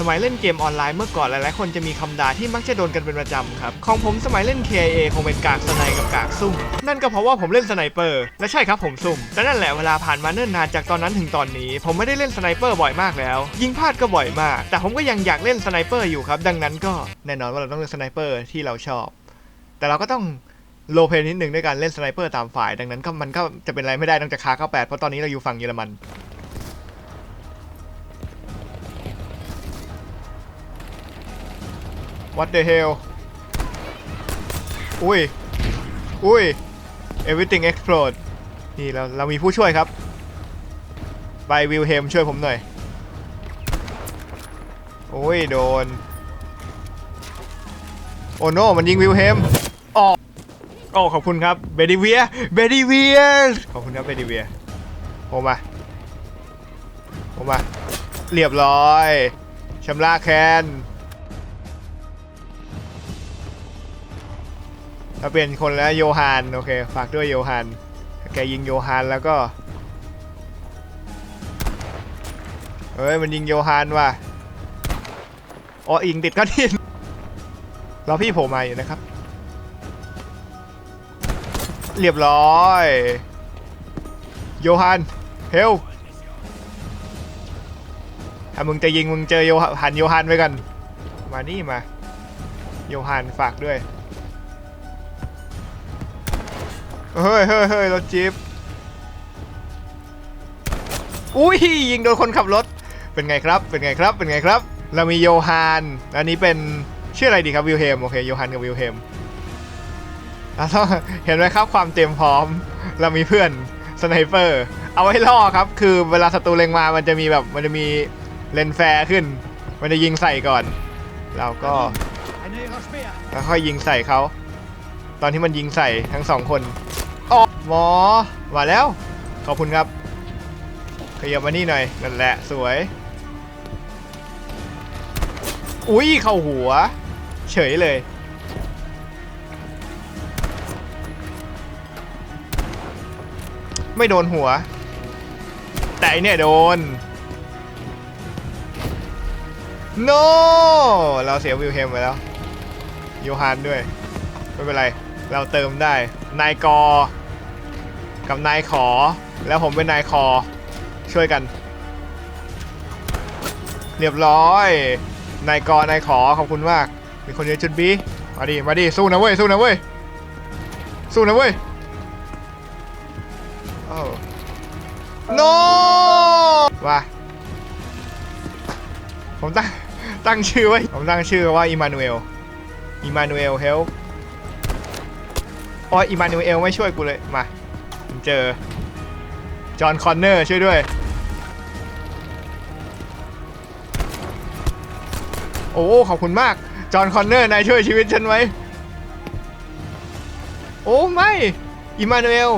สมัยเล่นเกมออนไลน์เมื่อก่อนหลายๆ คนจะมีคำด่าที่มักจะโดนกันเป็นประจำครับ ของผมสมัยเล่น KIA คงเป็นกากสไนกับกากซุ่ม นั่นก็เพราะว่าผมเล่นสไนเปอร์ และใช่ครับผมซุ่มและนั่นแหละเวลาผ่านมาเนิ่นนานจากตอนนั้นถึงตอนนี้ ผมไม่ได้เล่นสไนเปอร์บ่อยมากแล้ว ยิงพลาดก็บ่อยมาก แต่ผมก็ยังอยากเล่นสไนเปอร์อยู่ครับ ดังนั้นก็แน่นอนว่าเราต้องเล่นสไนเปอร์ที่เราชอบ แต่เราก็ต้องโลเพนิดหนึ่งด้วยการเล่นสไนเปอร์ตามฝ่าย ดังนั้นก็มันก็จะเป็นอะไรไม่ได้นอกจากคาเข้าแปดเพราะตอนนี้เราอยู่ฝั่งเยอรมัน What the hell อุ้ย อุ้ย everything explode นี่เราเรามีผู้ช่วยครับไปวิลเฮมช่วยผมหน่อย โอ้ย โดน โอ้โนมันยิงวิลเฮมอ๋อโอ้ขอบคุณครับเบดิเวียเบดิเวียขอบคุณครับเบดิเวียผมมาผมมา เรียบร้อยชำระแค้น ถ้าเปลี่ยนคนแล้วโยฮานโอเคฝากด้วยโยฮานแกยิงโยฮานแล้วก็เฮ้ยมันยิงโยฮานว่ะอ๋ออิงติดก้อนหินรอพี่โผล่มาอยู่นะครับ เรียบร้อย โยฮานเฮลถ้ามึงจะยิงมึงเจอโยฮันโยฮานไว้กัน มานี่มา โยฮานฝากด้วย เฮ้ยเฮ้ยเฮ้ยรถจี๊ปอุ้ยยิงโดนคนขับรถ เป็นไงครับ เป็นไงครับ เป็นไงครับ เรามีโยฮานอันนี้เป็นชื่ออะไรดีครับวิลเฮมโอเคโยฮานกับวิลเฮมแล้วก็เห็นไหมครับความเตรียมพร้อม เรามีเพื่อนสไนเปอร์ เอาไว้ล่อครับ คือเวลาศัตรูเล็งมา มันจะมีแบบ มันจะมีเลนส์แฟร์ขึ้น มันจะยิงใส่ก่อน เราก็แล้วค่อยยิงใส่เขา ตอนที่มันยิงใส่ทั้งสองคน อ๋อหมอมาแล้ว ขอบคุณครับ ขยับมานี่หน่อยนั่นแหละสวย อุ้ยเข้าหัว เฉยเลย ไม่โดนหัว แต่อันเนี่ยโดน no เราเสียวิลเฮมไปแล้วโยฮานด้วย ไม่เป็นไร เราเติมได้ นายกอ กับนายขอ แล้วผมเป็นนายคอ ช่วยกัน เรียบร้อย นายกอนายขอขอบคุณมาก มีคนเยอะจุดบีมาดิ มาดิ สู้นะเว้ย สู้นะเว้ย สู้นะเว้ยโอ้ no ว่าผมตั้งตั้งชื่อไว้ ผมตั้งชื่อว่าอิมานูเอลอิมานูเอลเฮล อ๋ออิมานูเอลไม่ช่วยกูเลยมาผมเจอจอห์นคอนเนอร์ช่วยด้วย โอ้ขอบคุณมากจอห์นคอนเนอร์นายช่วยชีวิตฉันไว้ โอ้ไม่อิมานูเอล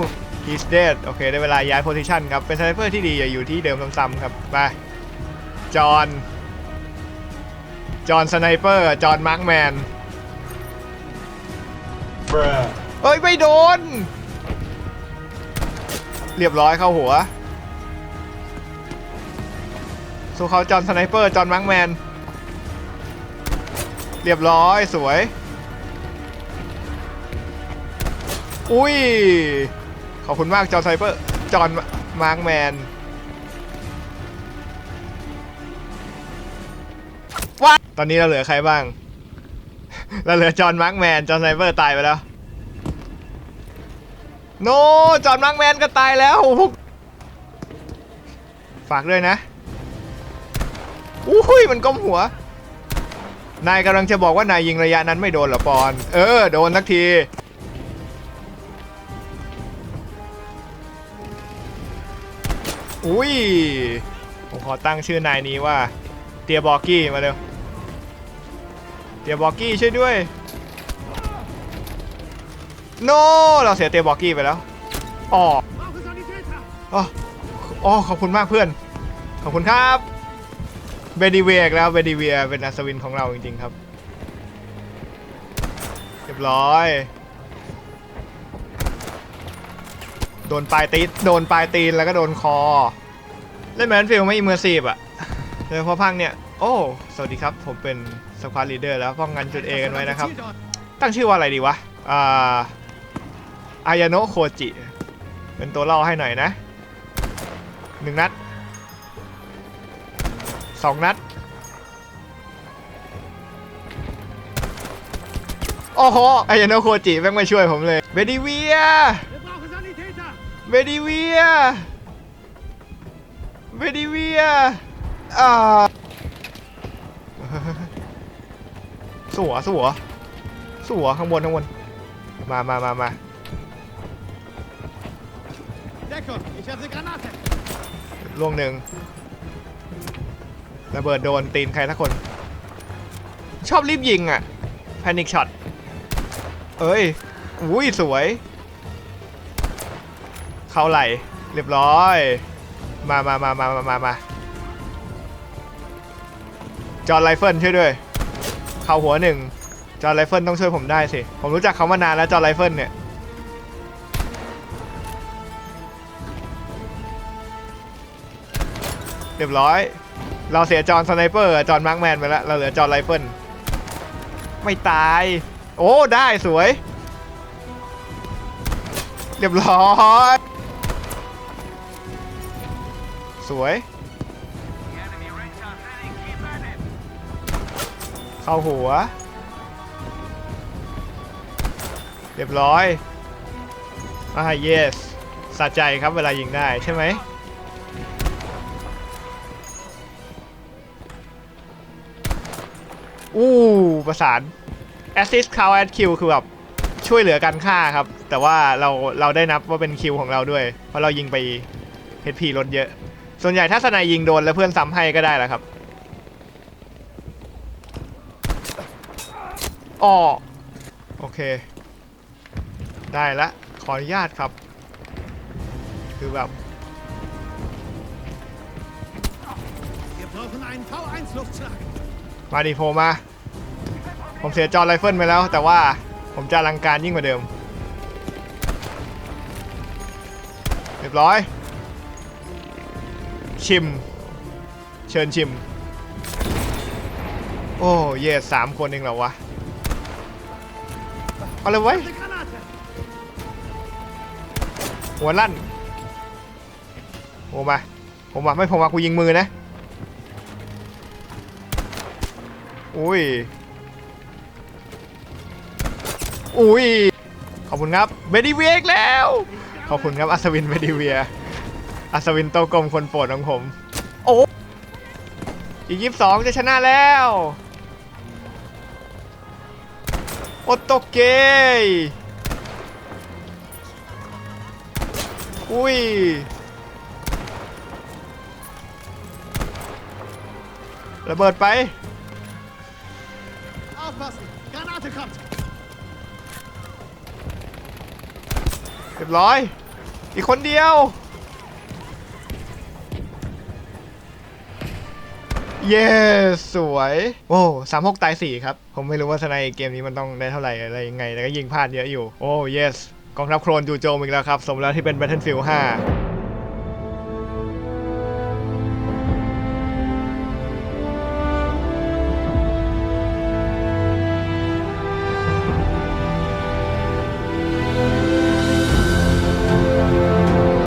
he's dead โอเค ได้เวลาย้ายโพซิชันครับ เป็นสไนเปอร์ที่ดีอย่าอยู่ที่เดิมซ้ำๆครับ ไป จอห์น จอห์นสไนเปอร์ จอห์นมาร์กแมน Bruh. เอ้ยไม่โดน เรียบร้อยเข้าหัวสู้เขาจอนสไนเปอร์จอนมาร์กแมน เรียบร้อยสวย อุ้ย ขอบคุณมากจอนสไนเปอร์จอนมาร์กแมนว้าตอนนี้เราเหลือใครบ้าง เราเหลือจอนมาร์กแมนจอนสไนเปอร์ตายไปแล้ว โนจอห์นมาร์กแมนก็ตายแล้วพวกฝากด้วยนะ อุ้ยมันก้มหัว นายกำลังจะบอกว่านายยิงระยะนั้นไม่โดนหรอปอน เออ โดนสักทีอุ้ย ผมขอตั้งชื่อนายนี้ว่า เตียบอกกี้มาเร็ว เตียบอกกี้ช่วยด้วย โนเราเสียเตียบอกกี้ไปแล้วอ๋ออ๋อขอบคุณมากเพื่อน ขอบคุณครับเบดีเวียกแล้วเบดีเวียเป็นอัศวินของเราจริงๆครับเรียบร้อย โดนปลายตีนโดนปลายตีนแล้วก็โดนคอ เล่นแมนฟิลไม่อิมเมอร์ซีฟอะโดยเฉพาะภาคเนี่ย โอ้ สวัสดีครับ ผมเป็นสควอตลีดเดอร์แล้วป้องกันจุด A กันไว้นะครับ ตั้งชื่อว่าอะไรดีวะ อ่า อายาโนะโคจิ เป็นตัวเล่าให้หน่อยนะหนึ่งนัดสองนัด โอ้โหอายาโนะโคจิแม่งมาช่วยผมเลยเบดิเวียเบดิเวียเบดิเวียอ่าสัวสัวสัวข้างบนข้างบนมามามามา ล่วงหนึ่งระเบิดโดนตีนใครสักคน ชอบรีบยิงอะแพนิคช็อตเอ้ยอุ้ยสวย เข้าไหลเรียบร้อย มามามามามามามาจอห์ไรเฟิลช่วยด้วย เข้าหัวหนึ่งจอห์ไรเฟิลต้องช่วยผมได้สิ ผมรู้จักเขามานานแล้วจอห์ไรเฟิลเนี่ย เรียบร้อย เราเสียจอนสไนเปอร์จอนมาร์กแมนไปแล้ว เราเหลือจอนไรเฟิลไม่ตาย โอ้ได้สวย เรียบร้อย สวย เข้าหัว เรียบร้อยอ่า yes สะใจครับเวลายิงได้ใช่ไหม อู้ประสาน assist count at kill คือแบบช่วยเหลือกันฆ่าครับ แต่ว่าเราเราได้นับว่าเป็นคิวของเราด้วย เพราะเรายิงไป HP ลดเยอะ ส่วนใหญ่ถ้าสนายยิงโดนแล้วเพื่อนซ้ำให้ก็ได้แหละครับอ๋อโอเค ได้ละขออนุญาตครับ คือแบบ Wir brauchen einen V1-Luftschlag! มาดิโพมา ผมเสียจอนไรเฟิลไปแล้ว แต่ว่าผมจะอลังการยิ่งกว่าเดิม เรียบร้อย ชิม เชิญชิม โอ้เยสสามคนเองเหรอวะ เอาเลยไว้หัวลั่นโอ้มาผมมาไม่ผมมากูยิงมือนะ อุ้ย อุ้ย ขอบคุณครับเบดีเวียอีกแล้ว ขอบคุณครับ อัศวินเบดีเวีย อัศวินโตกลมคนโปรดของผม โอ้อีกยี่สองจะชนะแล้ว โอโตเกยอุ้ยระเบิดไป Aufpassen! Granate kommt! เรียบร้อย อีกคนเดียว เย้สวย โอ้สามหกตายสี่ครับ ผมไม่รู้ว่าสไนเกมนี้มันต้องได้เท่าไหร่อะไรยังไง แต่ก็ยิงพลาดเยอะอยู่ โอ้ yes กองทัพโครนจู่โจมอีกแล้วครับ สมแล้วที่เป็น Battlefield 5